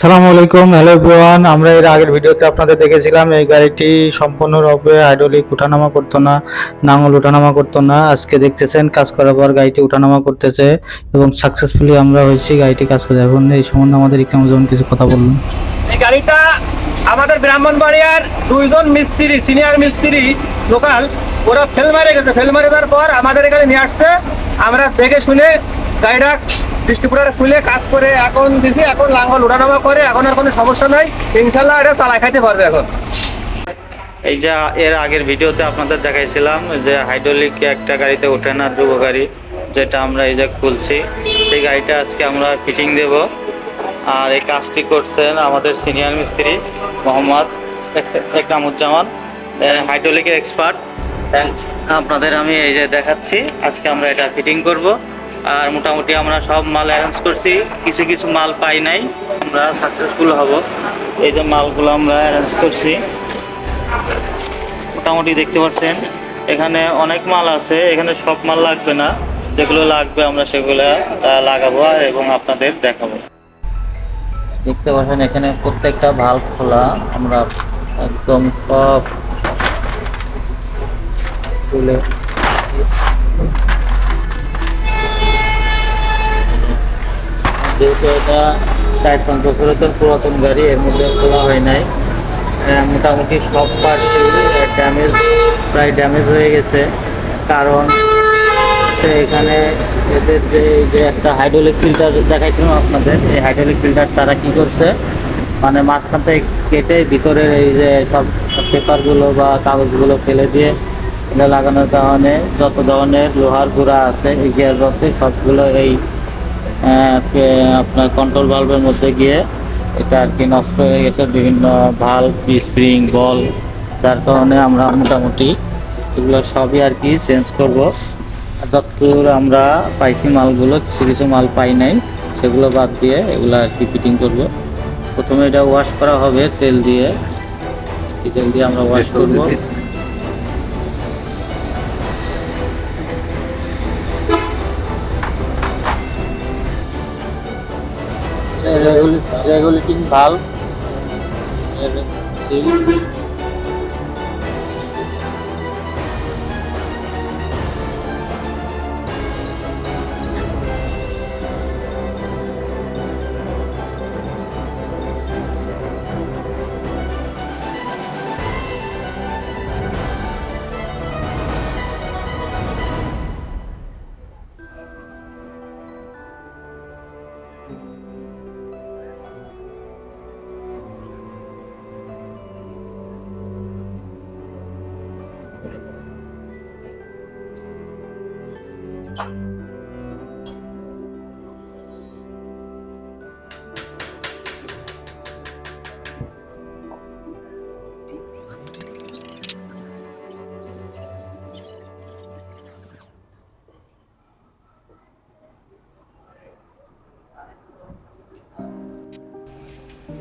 সালামু আলাইকুম, hello everyone. আমরা এর আগের ভিডিওতে আপনাদের দেখেছিলাম, এই গাড়িটি সম্পূর্ণরূপে হাইড্রোলিক উঠানামা করতো না, নাঙল উঠানামা করতো না। আজকে দেখতেছেন, কাজ করার পর গাড়িটি উঠানামা করতেছে এবং সাকসেসফুলি আমরা হয়েছি গাড়িটি কাজ করে। এখন এই সম্বন্ধে আমাদের ইকরাম যেমন কিছু কথা বলুন। এই গাড়িটা আমাদের ব্রাহ্মণবাড়িয়ার দুইজন মিস্ত্রি সিনিয়র মিস্ত্রি লোকাল, ওরা ফেল মারে গেছে। ফেল মারে পর আমাদের এখানে নিয়ে আসছে। আমরা দেখে শুনে গাড়িটা ডিস্ট্রিবিউটার খুলে কাজ করে এখন দিছি এখন লাঙ্গল উঠানামা করে এখন আর কোনো সমস্যা নাই। ইনশাল্লাহ এটা চালাই খাইতে পারবে এখন। এই যে এর আগের ভিডিওতে আপনাদের দেখাইছিলাম যে হাইড্রোলিক একটা গাড়িতে ওঠে না যুব গাড়ি যেটা আমরা এই যে খুলছি। সেই গাড়িটা আজকে আমরা ফিটিং দেব। আর এই কাজটি করছেন আমাদের সিনিয়র মিস্ত্রি মোহাম্মদ এক- একরামুজ্জামান হাইড্রোলিকের এক্সপার্ট আপনাদের আমি এই যে দেখাচ্ছি আজকে আমরা এটা ফিটিং করব। আর মোটামুটি আমরা সব মাল অ্যারেঞ্জ করছি। কিছু কিছু মাল পাই নাই। আমরা সাকসেসফুল হব। এই যে মালগুলো আমরা অ্যারেঞ্জ করছি। মোটামুটি দেখতে পাচ্ছেন, এখানে অনেক মাল আছে। এখানে সব মাল লাগবে না। যেগুলো লাগবে আমরা সেগুলো লাগাবো এবং আপনাদের দেখাবো। দেখতে পাচ্ছেন, এখানে প্রত্যেকটা ভাল্ব খোলা। আমরা একদম সব তুলে যেহেতু এটা ষাট পঞ্চাশ বছরের তো পুরাতন গাড়ি, এর মধ্যে খোলা হয় নাই। মোটামুটি সব পার্টই ড্যামেজ প্রায় ড্যামেজ হয়ে গেছে। কারণ এখানে এদের যে যে একটা হাইড্রোলিক ফিল্টার দেখাইছিলাম আপনাদের, এই হাইড্রোলিক ফিল্টার তারা কি করছে? মানে মাঝখান থেকে কেটে ভিতরের এই যে সব পেপারগুলো বা কাগজগুলো ফেলে দিয়ে এটা লাগানোর কারণে যত ধরনের লোহার গুঁড়া আছে, এই গিয়ার বক্সে সবগুলো এই আপনার কন্ট্রোল ভালভের মধ্যে গিয়ে এটা আর কি নষ্ট হয়ে গেছে বিভিন্ন ভাল্ব স্প্রিং বল যার কারণে আমরা মোটামুটি এগুলো সবই আর কি চেঞ্জ করব। যতদূর আমরা পাইছি মালগুলো কিছু কিছু মাল পাই নাই সেগুলো বাদ দিয়ে এগুলো আর কি ফিটিং করব। প্রথমে এটা ওয়াশ করা হবে তেল দিয়ে। তেল দিয়ে আমরা ওয়াশ করব। রেগুলেটিং ভাল্ব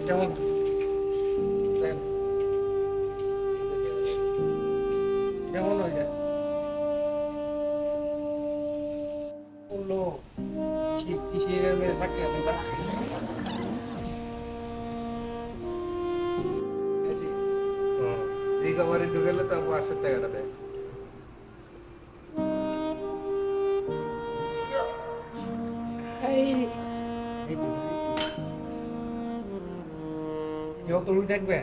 형 রিকভারি ঢুকেলে তো পাঁচশো টাকাটা দেয় তুমি দেখবে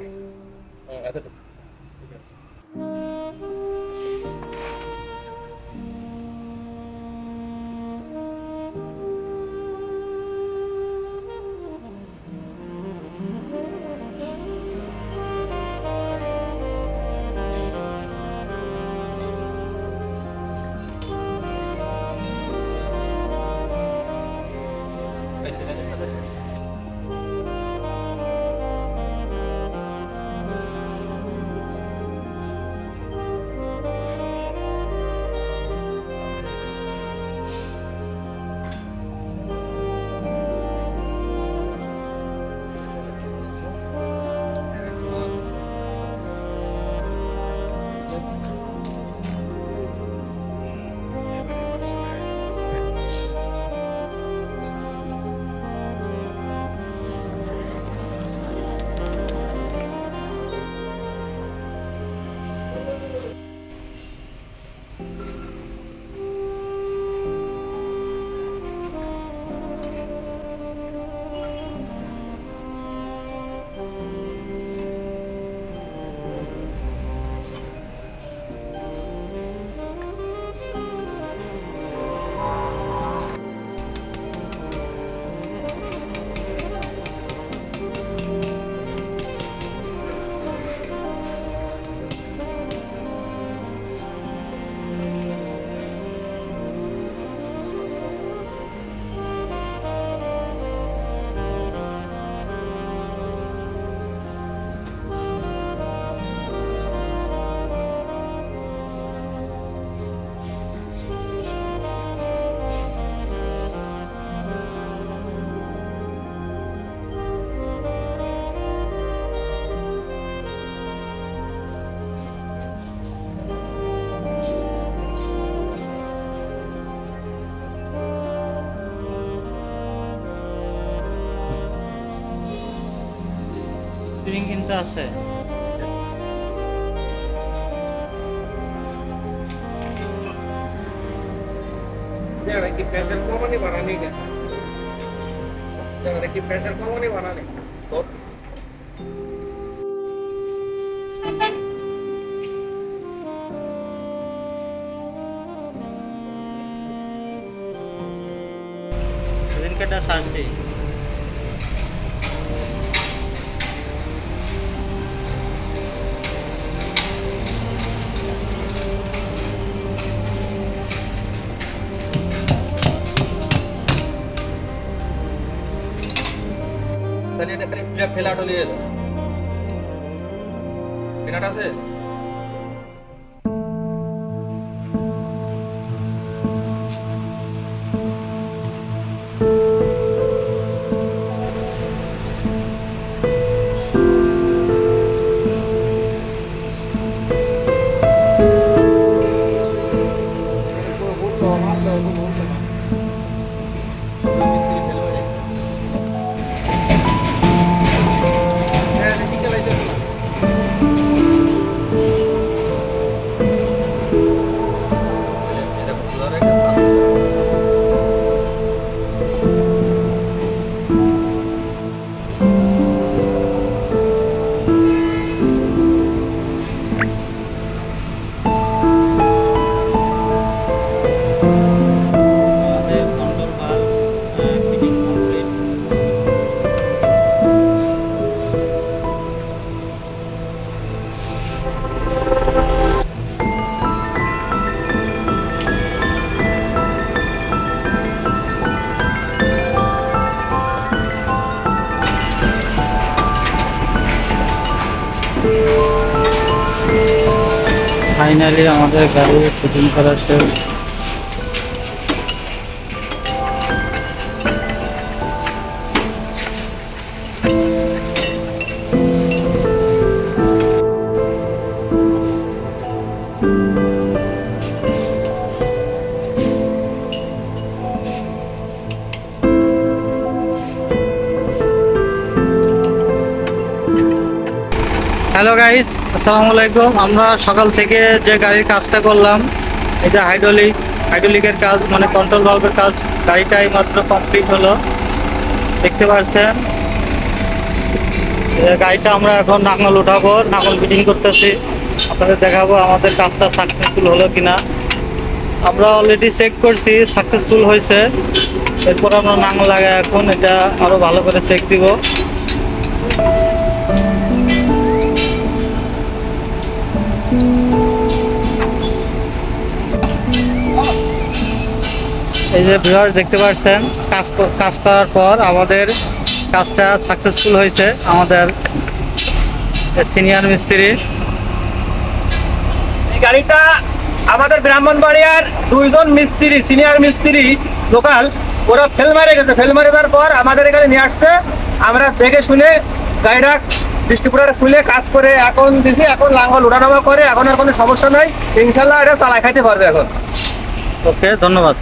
স্প্রিং কিন্তু আছে। কি প্রেশার কমানি বানানি কি প্রেশার কমানি বানানি। সেদিনকে এটা সারছি ফেলাট হলে ফেলাট আছে? ফাইনালি আমাদের গাড়ি ফিটিং করা শেষ। হ্যালো গাইস আসসালামু আলাইকুম। আমরা সকাল থেকে যে গাড়ির কাজটা করলাম এটা হাইড্রোলিক হাইড্রোলিকের কাজ মানে কন্ট্রোল ভালভের কাজ, গাড়িটাই মাত্র কমপ্লিট হলো। দেখতে পাচ্ছেন? গাড়িটা আমরা এখন নাঙল উঠাবো, নাঙল ফিটিং করতেছি। আপনাদের দেখাবো আমাদের কাজটা সাকসেসফুল হলো কিনা। আমরা অলরেডি চেক করছি সাকসেসফুল হয়েছে। এরপর আমরা নাঙল লাগাই এখন, এটা আরও ভালো করে চেক দিব। এই যে ভিউয়ার দেখতে পাচ্ছেন কাজ কাজ করার পর আমাদের কাজটা সাকসেসফুল হয়েছে আমাদের সিনিয়র মিস্ত্রি। এই গাড়িটা আমাদের ব্রাহ্মণবাড়িয়ার দুইজন মিস্ত্রি সিনিয়র মিস্ত্রি লোকাল, ওরা ফেল মারে গেছে। ফেল মারে পর আমাদের এখানে নিয়ে আসছে। আমরা দেখে শুনে গাড়িটা ডিস্ট্রিবিউটার খুলে কাজ করে এখন দিছি এখন লাঙ্গল উঠানামা করে এখন আর কোনো সমস্যা নাই। ইনশাল্লাহ এটা চালাই খাইতে পারবে এখন। ওকে ধন্যবাদ।